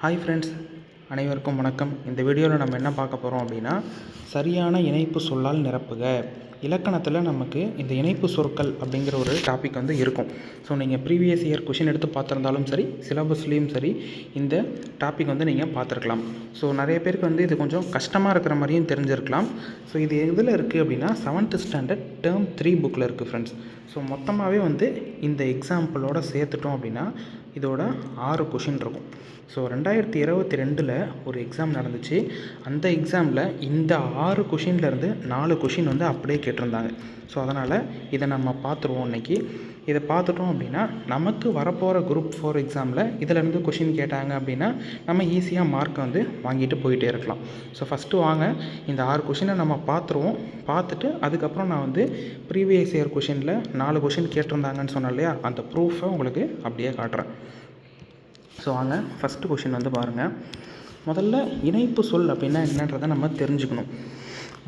Hi friends அனைவருக்கும் வணக்கம். இந்த வீடியோவில் நம்ம என்ன பார்க்க போகிறோம் அப்படின்னா சரியான இணைப்பு சொல்லால் நிரப்புக. இலக்கணத்தில் நமக்கு இந்த இணைப்பு சொற்கள் அப்படிங்கிற ஒரு டாபிக் வந்து இருக்கும். ஸோ நீங்கள் ப்ரீவியஸ் இயர் கொஷின் எடுத்து பார்த்துருந்தாலும் சரி சிலபஸ்லேயும் சரி இந்த டாபிக் வந்து நீங்கள் பார்த்துருக்கலாம். ஸோ நிறைய பேருக்கு வந்து இது கொஞ்சம் கஷ்டமாக இருக்கிற மாதிரியும் தெரிஞ்சிருக்கலாம். ஸோ இது எதில் இருக்குது அப்படின்னா செவன்த் ஸ்டாண்டர்ட் டேர்ம் த்ரீ புக்கில் இருக்குது ஃப்ரெண்ட்ஸ் ஸோ மொத்தமாகவே வந்து இந்த எக்ஸாம்பிளோட சேர்த்துட்டோம் அப்படின்னா இதோட ஆறு கொஷின் இருக்கும். ஸோ ரெண்டாயிரத்தி இருபத்தி ரெண்டில் ஒரு எக்ஸாம் நடந்துச்சு. அந்த எக்ஸாமில் இந்த ஆறு கொஷின்லேருந்து நாலு கொஷின் வந்து அப்படியே கேட்டிருந்தாங்க. ஸோ அதனால் இதை நம்ம பார்த்துருவோம் இன்றைக்கி இதை பார்த்துட்டோம் அப்படின்னா நமக்கு வரப்போகிற குரூப் ஃபோர் எக்ஸாமில் இதிலேருந்து கொஷின் கேட்டாங்க அப்படின்னா நம்ம ஈஸியாக மார்க்கை வந்து வாங்கிட்டு போயிட்டே இருக்கலாம். ஸோ ஃபஸ்ட்டு வாங்க இந்த ஆறு கொஷினை நம்ம பார்த்துருவோம். பார்த்துட்டு அதுக்கப்புறம் நான் வந்து ப்ரீவியஸ் இயர் கொஷினில் நாலு கொஷின் கேட்டிருந்தாங்கன்னு சொன்னேன் இல்லையா? அந்த ப்ரூஃபை உங்களுக்கு அப்படியே காட்டுறேன். ஸோ வாங்க ஃபஸ்ட்டு கொஷின் வந்து பாருங்கள் முதல்ல இணைப்பு சொல் அப்படின்னா என்னன்றதை நம்ம தெரிஞ்சுக்கணும்.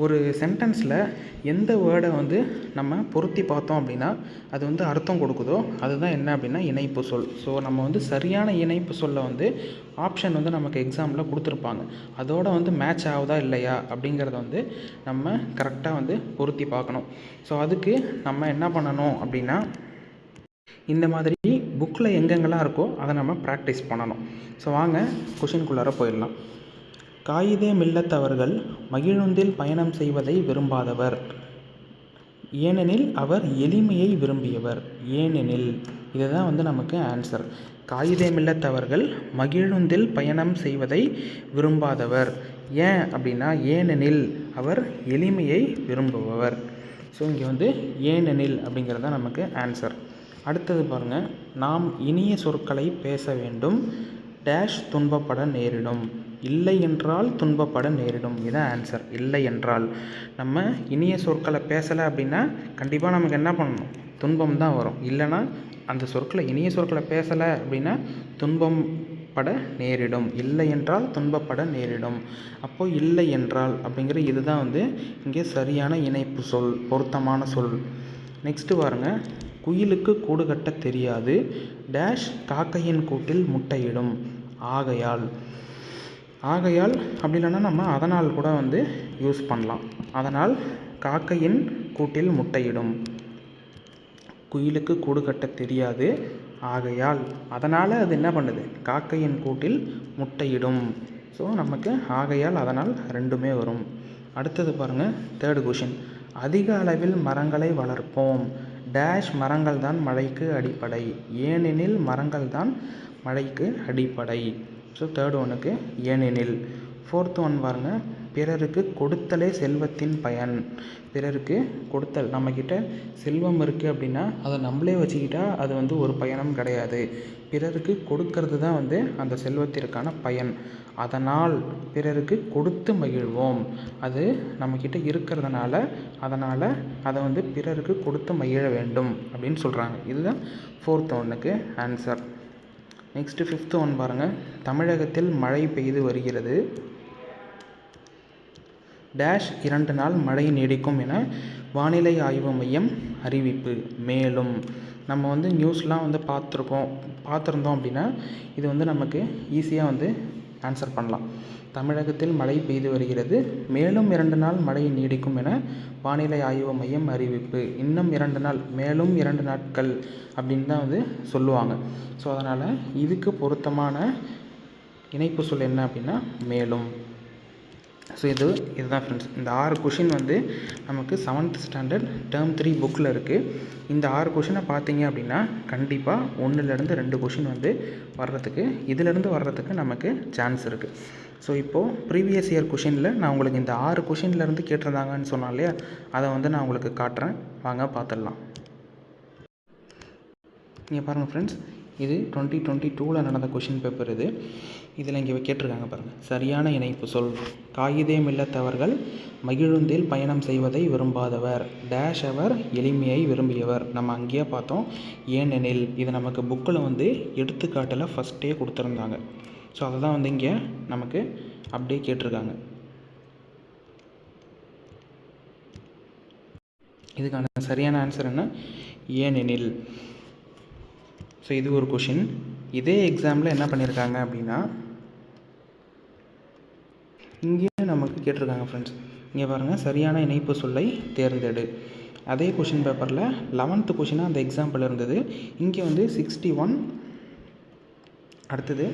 ஒரு சென்டென்ஸில் எந்த வேர்டை வந்து நம்ம பொருத்தி பார்த்தோம் அப்படின்னா அது வந்து அர்த்தம் கொடுக்குதோ அதுதான் என்ன அப்படின்னா இணைப்பு சொல். ஸோ நம்ம வந்து சரியான இணைப்பு சொல்ல வந்து ஆப்ஷன் வந்து நமக்கு எக்ஸாமில் கொடுத்துருப்பாங்க. அதோட வந்து மேட்ச் ஆகுதா இல்லையா அப்படிங்கிறத வந்து நம்ம கரெக்டாக வந்து பொருத்தி பார்க்கணும். ஸோ அதுக்கு நம்ம என்ன பண்ணணும் அப்படின்னா இந்த மாதிரி புக்கில் எங்கெங்கெல்லாம் இருக்கோ அதை நம்ம ப்ராக்டிஸ் பண்ணணும். ஸோ வாங்க கொஷின்குள்ளார போயிடலாம். காயிதே மில்லத்தவர்கள் மகிழுந்தில் பயணம் செய்வதை விரும்பாதவர். ஏனெனில் அவர் எளிமையை விரும்பியவர். ஏனெனில் இதுதான் வந்து நமக்கு ஆன்சர் காயிதே மில்லத்தவர்கள் மகிழுந்தில் பயணம் செய்வதை விரும்பாதவர். ஏன் அப்படின்னா ஏனெனில் அவர் எளிமையை விரும்புபவர். ஸோ இங்கே வந்து ஏனெனில் அப்படிங்கிறது தான் நமக்கு ஆன்சர் அடுத்தது பாருங்கள் நாம் இனிய சொற்களை பேச வேண்டும் டேஷ் துன்பப்பட நேரிடும். இல்லை என்றால் துன்பப்பட நேரிடும் இதுதான் ஆன்சர் இல்லை என்றால் நம்ம இனிய சொற்களை பேசலை அப்படின்னா கண்டிப்பாக நமக்கு என்ன பண்ணணும்? துன்பம் தான் வரும். இல்லைன்னா அந்த சொற்களை இனிய சொற்களை பேசலை அப்படின்னா துன்பம் பட நேரிடும். இல்லை என்றால் துன்பப்பட நேரிடும். அப்போது இல்லை என்றால் அப்படிங்கிற இதுதான் வந்து இங்கே சரியான இணைப்பு சொல் பொருத்தமான சொல். நெக்ஸ்ட்டு பாருங்கள் குயிலுக்கு கூடு கட்ட தெரியாது. டேஷ் காக்கையின் கூட்டில் முட்டையிடும். ஆகையால். ஆகையால் அப்படி இல்லைன்னா நம்ம அதனால் கூட வந்து யூஸ் பண்ணலாம். அதனால் காக்கையின் கூட்டில் முட்டையிடும். குயிலுக்கு கூடு கட்ட தெரியாது. ஆகையால் அதனால் அது என்ன பண்ணுது? காக்கையின் கூட்டில் முட்டையிடும். ஸோ நமக்கு ஆகையால் அதனால் ரெண்டுமே வரும். அடுத்தது பாருங்கள் தேர்டு கொஷின் அதிக அளவில் மரங்களை வளர்ப்போம். டேஷ் மரங்கள் தான் மழைக்கு அடிப்படை. ஏனெனில் மரங்கள் தான் மழைக்கு அடிப்படை. ஸோ தேர்ட் ஒனுக்கு ஏனெனில் ஃபோர்த் ஒன் பாருங்கள் பிறருக்கு கொடுத்தலே செல்வத்தின் பயன். பிறருக்கு கொடுத்தல் நம்மக்கிட்ட செல்வம் இருக்குது அப்படின்னா அதை நம்மளே வச்சுக்கிட்டா அது வந்து ஒரு பயணம் கிடையாது. பிறருக்கு கொடுக்கறது தான் வந்து அந்த செல்வத்திற்கான பயன். அதனால் பிறருக்கு கொடுத்து மகிழ்வோம். அது நம்மக்கிட்ட இருக்கிறதுனால அதனால் அதை வந்து பிறருக்கு கொடுத்து மகிழ வேண்டும் அப்படின்னு சொல்கிறாங்க இதுதான் ஃபோர்த் ஒன்றுக்கு ஆன்சர் நெக்ஸ்ட்டு ஃபிஃப்த்து ஒன் பாருங்கள் தமிழகத்தில் மழை பெய்து வருகிறது. டேஷ் இரண்டு நாள் மழை நீடிக்கும் என வானிலை ஆய்வு மையம் அறிவிப்பு. மேலும் நம்ம வந்து நியூஸ்லாம் வந்து பார்த்துருக்கோம் பார்த்துருந்தோம் அப்படின்னா இது வந்து நமக்கு ஈஸியாக வந்து ஆன்சர் பண்ணலாம். தமிழகத்தில் மழை பெய்து வருகிறது. மேலும் இரண்டு நாள் மழை நீடிக்கும் என வானிலை ஆய்வு மையம் அறிவிப்பு. இன்னும் இரண்டு நாள் மேலும் இரண்டு நாட்கள் அப்படின்னு தான் வந்து சொல்லுவாங்க. ஸோ அதனால் இதுக்கு பொருத்தமான இணைப்பு சொல் என்ன அப்படின்னா மேலும். ஸோ இது இதுதான் ஃப்ரெண்ட்ஸ் இந்த ஆறு கொஷின் வந்து நமக்கு செவன்த் ஸ்டாண்டர்ட் டேர்ம் த்ரீ புக்கில் இருக்குது இந்த ஆறு கொஷினை பார்த்தீங்க அப்படின்னா கண்டிப்பாக ஒன்றுலேருந்து ரெண்டு கொஷின் வந்து வர்றதுக்கு இதிலேருந்து வர்றதுக்கு நமக்கு சான்ஸ் இருக்குது ஸோ இப்போது ப்ரீவியஸ் இயர் கொஷினில் நான் உங்களுக்கு இந்த ஆறு கொஷின்லேருந்து கேட்டிருந்தாங்கன்னு சொன்னேன் இல்லையா? அதை வந்து நான் உங்களுக்கு காட்டுறேன். வாங்க பார்த்துடலாம். நீங்கள் பாருங்கள் ஃப்ரெண்ட்ஸ் இது டுவெண்ட்டி டுவெண்ட்டி டூவில் நடந்த கொஷின் பேப்பர் இது. இதில் இங்கே கேட்டிருக்காங்க பாருங்கள் சரியான இணைப்பு சொல். காகிதம் மில்லத்தவர்கள் மகிழுந்தில் பயணம் செய்வதை விரும்பாதவர். டேஷ் அவர் எளிமையை விரும்பியவர். நம்ம அங்கேயே பார்த்தோம். ஏனெனில் இது நமக்கு புக்கில் வந்து எடுத்துக்காட்டில் ஃபஸ்ட்டே கொடுத்துருந்தாங்க. ஸோ அதை தான் வந்து இங்கே நமக்கு அப்படியே கேட்டிருக்காங்க. இதுக்கான சரியான ஆன்சர் என்ன? ஏனெனில் ஸோ இது ஒரு கொஷின் இதே எக்ஸாமில் என்ன பண்ணியிருக்காங்க அப்படின்னா இங்கேயும் நமக்கு கேட்டிருக்காங்க ஃப்ரெண்ட்ஸ் இங்கே பாருங்கள் சரியான இணைப்பு சொல்லை தேர்ந்தெடு. அதே கொஷின் பேப்பரில் லெவன்த்து கொஷினாக அந்த எக்ஸாம்பிள் இருந்தது. இங்கே வந்து சிக்ஸ்டி ஒன் அடுத்தது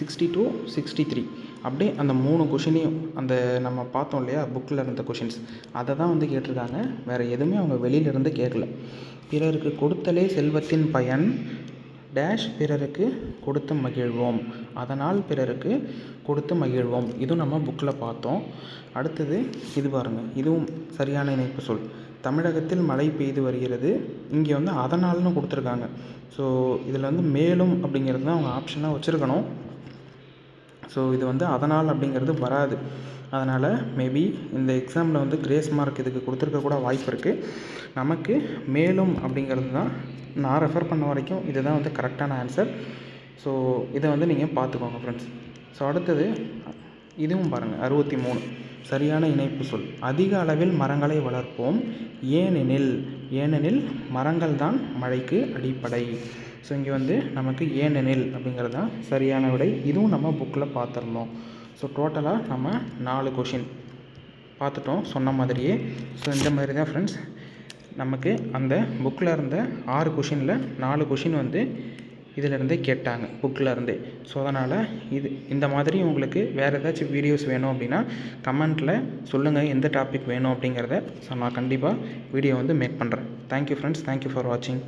சிக்ஸ்டி டூ சிக்ஸ்டி த்ரீ அப்படியே அந்த மூணு கொஷினையும் அந்த நம்ம பார்த்தோம் இல்லையா புக்கில் இருந்த கொஷின்ஸ் அதை தான் வந்து கேட்டிருக்காங்க. வேறு எதுவுமே அவங்க வெளியிலேருந்து கேட்கல. பிறருக்கு கொடுத்தலே செல்வத்தின் பயன் டேஷ் பிறருக்கு கொடுத்து மகிழ்வோம். அதனால் பிறருக்கு கொடுத்து மகிழ்வோம். இதுவும் நம்ம புக்கில் பார்த்தோம். அடுத்தது இது பாருங்கள் இதுவும் சரியான இணைப்பு சொல். தமிழகத்தில் மழை பெய்து வருகிறது. இங்கே வந்து அதனால்னு கொடுத்துருக்காங்க. ஸோ இதில் வந்து மேலும் அப்படிங்கிறது தான் அவங்க ஆப்ஷனாக வச்சுருக்கணும். ஸோ இது வந்து அதனால் அப்படிங்கிறது வராது. அதனால் மேபி இந்த எக்ஸாமில் வந்து கிரேஸ் மார்க் இதுக்கு கொடுத்துருக்க கூட வாய்ப்பு இருக்குது நமக்கு மேலும் அப்படிங்கிறது தான் நான் ரெஃபர் பண்ண வரைக்கும் இதுதான் வந்து கரெக்டான ஆன்சர் ஸோ இதை வந்து நீங்கள் பார்த்துக்கோங்க ஃப்ரெண்ட்ஸ் ஸோ அடுத்தது இதுவும் பாருங்கள் அறுபத்தி மூணு. சரியான இணைப்பு சொல். அதிக அளவில் மரங்களை வளர்ப்போம். ஏனெனில் ஏனெனில் மரங்கள் தான் மழைக்கு அடிப்படை. ஸோ இங்கே வந்து நமக்கு ஏனெனில் அப்படிங்கிறது தான் சரியான விடை. இதுவும் நம்ம புக்கில் பார்த்துருந்தோம். ஸோ டோட்டலாக நம்ம நாலு கொஷின் பார்த்துட்டோம் சொன்ன மாதிரியே. ஸோ இந்த மாதிரி தான் ஃப்ரெண்ட்ஸ் நமக்கு அந்த புக்கில் இருந்த ஆறு கொஷினில் நாலு கொஷின் வந்து இதிலேருந்தே கேட்டாங்க புக்கில் இருந்தே. ஸோ அதனால் இது இந்த மாதிரி உங்களுக்கு வேறு ஏதாச்சும் வீடியோஸ் வேணும் அப்படின்னா கமெண்ட்டில் சொல்லுங்கள் எந்த டாபிக் வேணும் அப்படிங்கிறத. ஸோ நான் கண்டிப்பாக வீடியோ வந்து மேக் பண்ணுறேன் தேங்க்யூ ஃப்ரெண்ட்ஸ் தேங்க்யூ ஃபார் வாட்சிங்